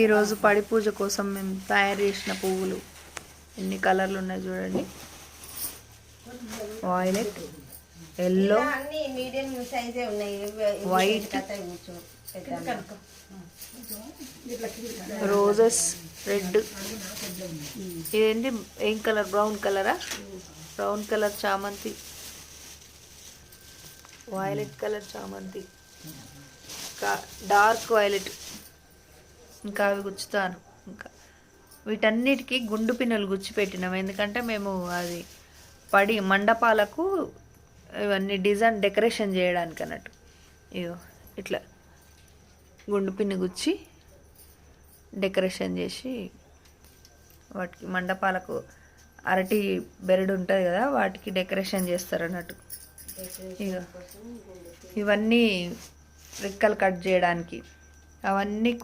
ఈరోజు పడి పూజ కోసం మేము తయారు చేసిన పువ్వులు. ఎన్ని కలర్లు ఉన్నాయి చూడండి. వాయిలెట్ ఎల్లో అన్ని మీడియం సైజే ఉన్నాయి. White. కథ కూర్చో. పెద్ద రోజెస్ రెడ్ ఇదేంటి? ఏం కలర్? బ్రౌన్ కలరా? బ్రౌన్ కలర్ చామంతి. వైలెట్ కలర్ చామంతి. డార్క్ వైలెట్ ఇంకా అవి గుచ్చుతాను. ఇంకా వీటన్నిటికీ గుండు పిన్నులు గుచ్చి పెట్టినాం ఎందుకంటే మేము అది పడి మండపాలకు ఇవన్నీ డిజైన్ డెకరేషన్ చేయడానికి అన్నట్టు. ఇగో ఇట్లా గుండు పిన్ను గుచ్చి డెకరేషన్ చేసి వాటికి మండపాలకు అరటి బెరడు ఉంటుంది కదా వాటికి డెకరేషన్ చేస్తారు అన్నట్టు. ఇక ఇవన్నీ రెక్కలు కట్ చేయడానికి అవన్నీ